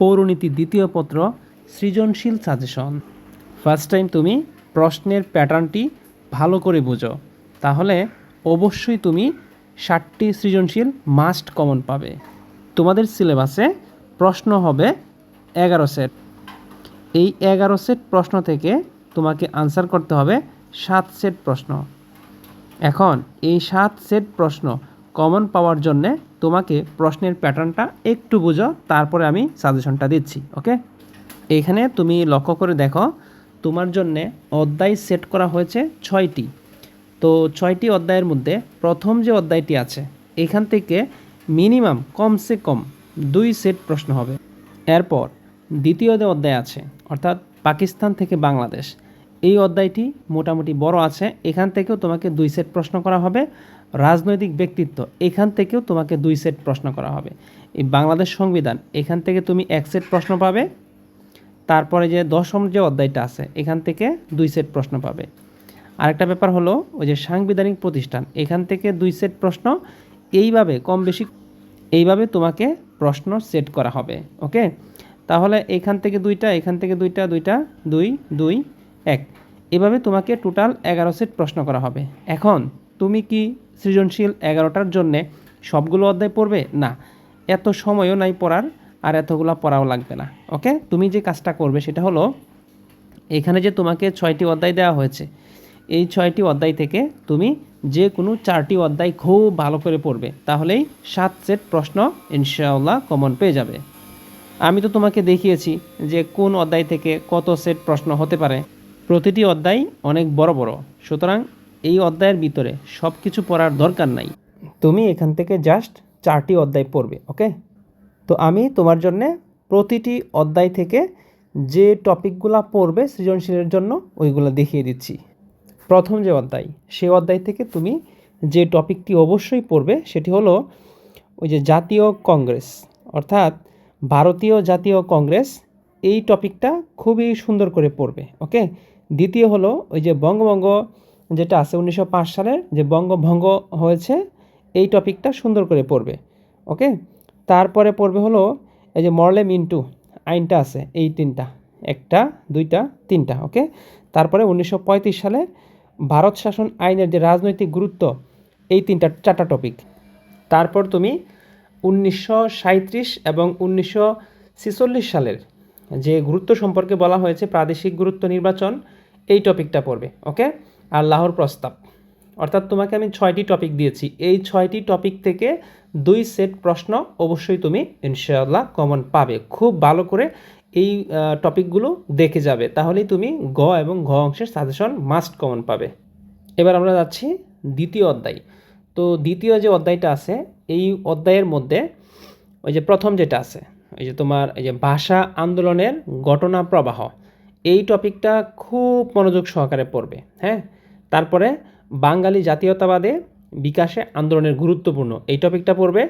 পৌরনীতি দ্বিতীয় পত্র, সৃজনশীল সাজেশন ফার্স্ট টাইম তুমি প্রশ্নের প্যাটার্নটি ভালো করে বোঝো। তাহলে অবশ্যই তুমি ষাটটি সৃজনশীল মাস্ট কমন পাবে। তোমাদের সিলেবাসে প্রশ্ন হবে এগারো সেট এই এগারো সেট প্রশ্ন থেকে তোমাকে আনসার করতে হবে সাত সেট প্রশ্ন। এখন এই সাত সেট প্রশ্ন কমন পাওয়ার জন্যে তোমাকে প্রশ্নের প্যাটার্নটা একটু বুঝো, তারপরে আমি সাজেশনটা দিচ্ছি ওকে এখানে তুমি লক্ষ্য করে দেখো, তোমার জন্যে অধ্যায় সেট করা হয়েছে ছয়টি। তো ছয়টি অধ্যায়ের মধ্যে প্রথম যে অধ্যায়টি আছে, এখান থেকে মিনিমাম কমসে কম দুই সেট প্রশ্ন হবে। এরপর দ্বিতীয় যে অধ্যায় আছে, অর্থাৎ পাকিস্তান থেকে বাংলাদেশ এই অধ্যায়টি মোটামুটি বড় আছে। এখান থেকেও তোমাকে দুই সেট প্রশ্ন করা হবে। রাজনৈতিক ব্যক্তিত্ব, এখান থেকেও তোমাকে দুই সেট প্রশ্ন করা হবে। এই বাংলাদেশ সংবিধান, এখান থেকে তুমি এক সেট প্রশ্ন পাবে। তারপরে যে দশম যে অধ্যায়টা আছে, এখান থেকে দুই সেট প্রশ্ন পাবে। আরেকটা ব্যাপার হলো, ওই যে সাংবিধানিক প্রতিষ্ঠান, এখান থেকে দুই সেট প্রশ্ন। এইভাবে, কম বেশি এইভাবে তোমাকে প্রশ্ন সেট করা হবে, ওকে? তাহলে এখান থেকে দুইটা, এখান থেকে দুইটা দুইটা, দুই দুই এক, এভাবে তোমাকে টোটাল এগারো সেট প্রশ্ন করা হবে। এখন, তুমি কি সৃজনশীল এগারোটার জন্যে সবগুলো অধ্যায় পড়বে? না, এত সময়ও নাই পড়ার, আর এতগুলো পড়াও লাগবে না, ওকে? তুমি যে কাজটা করবে সেটা হলো, এখানে যে তোমাকে ছয়টি অধ্যায় দেওয়া হয়েছে, এই ছয়টি অধ্যায় থেকে তুমি যে কোনো চারটি অধ্যায় খুব ভালো করে পড়বে, তাহলেই সাত সেট প্রশ্ন ইনশাআল্লাহ কমন পেয়ে যাবে। আমি তো তোমাকে দেখিয়েছি যে কোন অধ্যায় থেকে কত সেট প্রশ্ন হতে পারে। প্রতিটি অধ্যায় অনেক বড় বড়। সুতরাং এই অধ্যায়ের ভিতরে সব কিছু পড়ার দরকার নাই। তুমি এখান থেকে জাস্ট চারটি অধ্যায় পড়বে ওকে তো আমি তোমার জন্যে প্রতিটি অধ্যায় থেকে যে টপিকগুলো পড়বে সৃজনশীলের জন্য, ওইগুলো দেখিয়ে দিচ্ছি। প্রথম যে অধ্যায় সেই অধ্যায় থেকে তুমি যে টপিকটি অবশ্যই পড়বে, সেটি হলো ওই যে জাতীয় কংগ্রেস, অর্থাৎ ভারতীয় জাতীয় কংগ্রেস এই টপিকটা খুবই সুন্দর করে পড়বে, ওকে? দ্বিতীয় হলো ওই যে বঙ্গভঙ্গ যেটা আছে উনিশশো পাঁচ সালের যে বঙ্গভঙ্গ হয়েছে, এই টপিকটা সুন্দর করে পড়বে, ওকে? তারপরে পড়বে হলো এই যে মরলে মিন্টু, আইনটা আছে, এই তিনটা, একটা, দুইটা, তিনটা, ওকে? তারপরে উনিশশো পঁয়ত্রিশ সালে ভারত শাসন আইনের যে রাজনৈতিক গুরুত্ব, এই তিনটা, চারটা টপিক। তারপর তুমি উনিশশো সাঁইত্রিশ এবং উনিশশো ছেচল্লিশ সালের যে গুরুত্ব সম্পর্কে বলা হয়েছে, প্রাদেশিক গুরুত্ব নির্বাচন, এই টপিকটা পড়বে, ওকে? আর লাহোর প্রস্তাব। অর্থাৎ তোমাকে আমি ছয়টি টপিক দিয়েছি। এই ছয়টি টপিক থেকে দুই সেট প্রশ্ন অবশ্যই তুমি ইনশাআল্লাহ কমন পাবে। খুব ভালো করে এই টপিকগুলো দেখে যাবে। তাহলেই তুমি গ এবং ঘ অংশের সাজেশন মাস্ট কমন পাবে। এবার আমরা যাচ্ছি দ্বিতীয় অধ্যায়। তো দ্বিতীয় যে অধ্যায়টা আছে, এই অধ্যায়ের মধ্যে ওই যে প্রথম যেটা আছে ওই যে তোমার, এই যে ভাষা আন্দোলনের ঘটনা প্রবাহ, এই টপিকটা খুব মনোযোগ সহকারে পড়বে হ্যাঁ? তারপরে বাঙালি জাতীয়তাবাদে বিকাশে আন্দোলনের গুরুত্বপূর্ণ এই টপিকটা পড়বে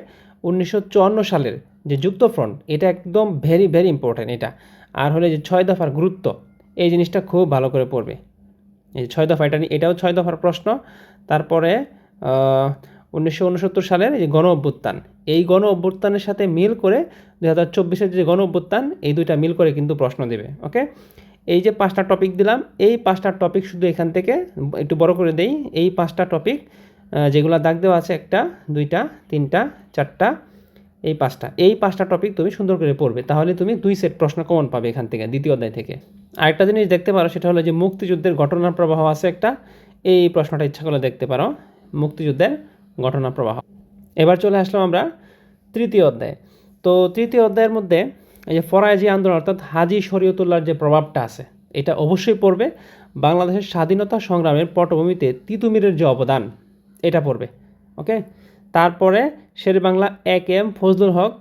উনিশশো চুয়ান্ন সালের যে যুক্তফ্রন্ট, এটা একদম ভেরি ভেরি ইম্পর্ট্যান্ট এটা। আর হলে যে ছয় দফার গুরুত্ব, এই জিনিসটা খুব ভালো করে পড়বে। এই ছয় দফা, এটা এটাও ছয় দফার প্রশ্ন। তারপরে উনিশশো উনসত্তর সালের যে গণ অভ্যুত্থান, এই গণ অভ্যুত্থানের সাথে মিল করে দু হাজার চব্বিশের যে গণ অভ্যুত্থান, এই দুইটা মিল করে কিন্তু প্রশ্ন দেবে, ওকে? এই যে পাঁচটা টপিক দিলাম, এই পাঁচটা টপিক শুধু এখান থেকে একটু বড় করে দেই। এই পাঁচটা টপিক যেগুলো দাগ দেওয়া আছে একটা, দুইটা, তিনটা, চারটা, এই পাঁচটা। এই পাঁচটা টপিক তুমি সুন্দর করে পড়বে, তাহলে তুমি দুই সেট প্রশ্ন কমন পাবে এখান থেকে, দ্বিতীয় অধ্যায় থেকে। আরেকটা জিনিস দেখতে পারো, সেটা হলো যে মুক্তিযুদ্ধের ঘটনার প্রবাহ আছে একটা, এই প্রশ্নটা ইচ্ছা করলে দেখতে পারো। মুক্তিযুদ্ধের ঘটনা প্রবাহ এবার চলে আসলাম আমরা তৃতীয় অধ্যায়। তো তৃতীয় অধ্যায়ের মধ্যে এই যে ফরাজি আন্দোলন, অর্থাৎ হাজি শরীয়তুল্লাহর যে প্রভাবটা আছে, এটা অবশ্যই পড়বে। বাংলাদেশের স্বাধীনতা সংগ্রামের পটভূমিতে তিতুমিরের যে অবদান, এটা পড়বে, ওকে? তারপরে শের বাংলা এক এম ফজলুল হক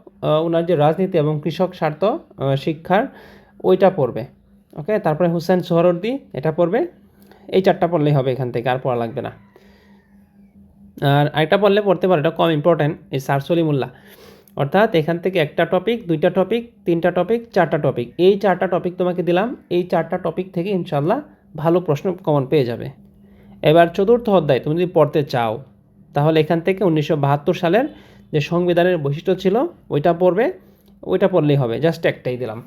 ওনার যে রাজনীতি এবং কৃষক স্বার্থ শিক্ষার, ওইটা পড়বে, ওকে? তারপরে হুসেন সোহরদ্দি এটা পড়বে। এই চারটা পড়লেই হবে এখান থেকে, আর পড়া লাগবে না। আর একটা পড়লে পড়তে পারো, এটা কম ইম্পর্ট্যান্ট এই সার সলিমুল্লাহ। অর্থাৎ এখান থেকে একটা টপিক দুইটা টপিক তিনটা টপিক চারটা টপিক এই চারটা টপিক তোমাকে দিলাম, এই চারটা টপিক থেকে ইনশাল্লাহ ভালো প্রশ্ন কমন পেয়ে যাবে। এবার চতুর্থ অধ্যায়, তুমি যদি পড়তে চাও, তাহলে এখান থেকে উনিশশো বাহাত্তর সালের যে সংবিধানের বৈশিষ্ট্য ছিল, ওইটা পড়বে, ওইটা পড়লেই হবে জাস্ট একটাই দিলাম।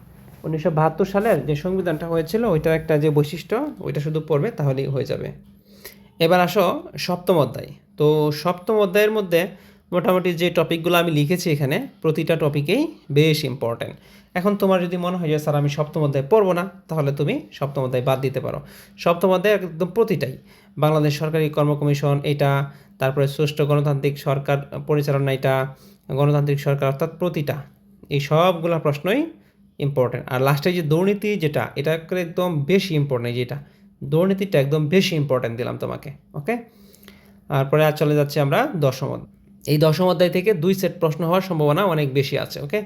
উনিশশো বাহাত্তর সালের যে সংবিধানটা হয়েছিল ওইটা একটা যে বৈশিষ্ট্য, ওইটা শুধু পড়বে, তাহলেই হয়ে যাবে। এবার আসো সপ্তম অধ্যায়। তো সপ্তম অধ্যায়ের মধ্যে মোটামুটি যে টপিকগুলো আমি লিখেছি এখানে, প্রতিটা টপিকেই বেশ ইম্পর্ট্যান্ট এখন তোমার যদি মনে হয় যে, স্যার, আমি সপ্তম অধ্যায় পড়ব না, তাহলে তুমি সপ্তম অধ্যায় বাদ দিতে পারো। সপ্তম অধ্যায় একদম প্রতিটাই। বাংলাদেশ সরকারি কর্ম কমিশন এটা, তারপরে সুষ্ঠু গণতান্ত্রিক সরকার পরিচালনা এটা, গণতান্ত্রিক সরকার অর্থাৎ প্রতিটা। এই সবগুলো প্রশ্নই ইম্পর্টেন্ট আর লাস্টে যে দুর্নীতি যেটা, এটা একদম বেশি ইম্পর্টেন্ট যেটা। দুর্নীতিটা একদম বেশি ইম্পর্টেন্ট দিলাম তোমাকে ওকে তারপরে আর চলে যাচ্ছে আমরা দশম এই দশম অধ্যায় থেকে দুই সেট প্রশ্ন হওয়ার সম্ভাবনা অনেক বেশি আছে ওকে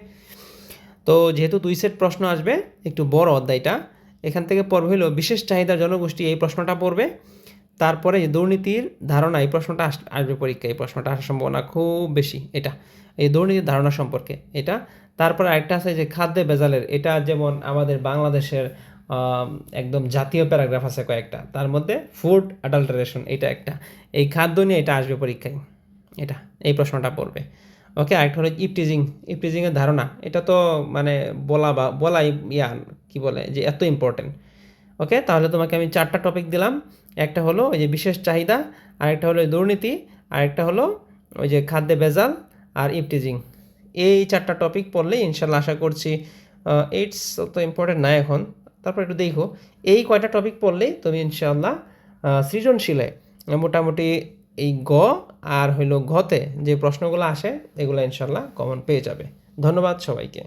তো যেহেতু দুই সেট প্রশ্ন আসবে, একটু বড় অধ্যায়টা, এখান থেকে পড়বে হলো বিশেষ চাহিদা জনগোষ্ঠী এই প্রশ্নটা পড়বে, তারপরে দুর্নীতির ধারণা এই প্রশ্নটা আস- আসবে পরীক্ষায় এই প্রশ্নটা আসার সম্ভাবনা খুব বেশি, এটা, এই দুর্নীতির ধারণা সম্পর্কে, এটা, তারপরে আরেকটা আছে যে খাদ্যে ভেজালের, এটা যেমন আমাদের বাংলাদেশের একদম জাতীয় প্যারাগ্রাফ আছে কয়েকটা। তার মধ্যে ফুড অ্যাডাল্টারেশন এটা একটা। এই খাদ্য নিয়ে এটা আসবে পরীক্ষায়। এটা, এই প্রশ্নটা পড়বে। ওকে আরেকটা হলো ইপটিজিং। ইপটিজিংয়ের ধারণা, এটা তো মানে বলা বা, বলাই ইয়া, কি বলে, যে এত ইম্পর্টেন্ট ওকে তাহলে তোমাকে আমি চারটা টপিক দিলাম। একটা হলো ওই যে বিশেষ চাহিদা, আরেকটা হলো দুর্নীতি, আরেকটা হলো ওই যে খাদ্যে ভেজাল আর ইপটিজিং। এই চারটা টপিক পড়লেই ইনশাল্লাহ আশা করছি এইটস তো ইম্পর্টেন্ট না এখন। তারপর একটু দেখো। এই কয়টা টপিক পড়লে তুমি ইনশাল্লাহ সৃজনশীলে মোটামুটি এই গ আর হইল ঘতে যে প্রশ্নগুলো আসে, এগুলো ইনশাল্লাহ কমন পেয়ে যাবে। ধন্যবাদ সবাইকে।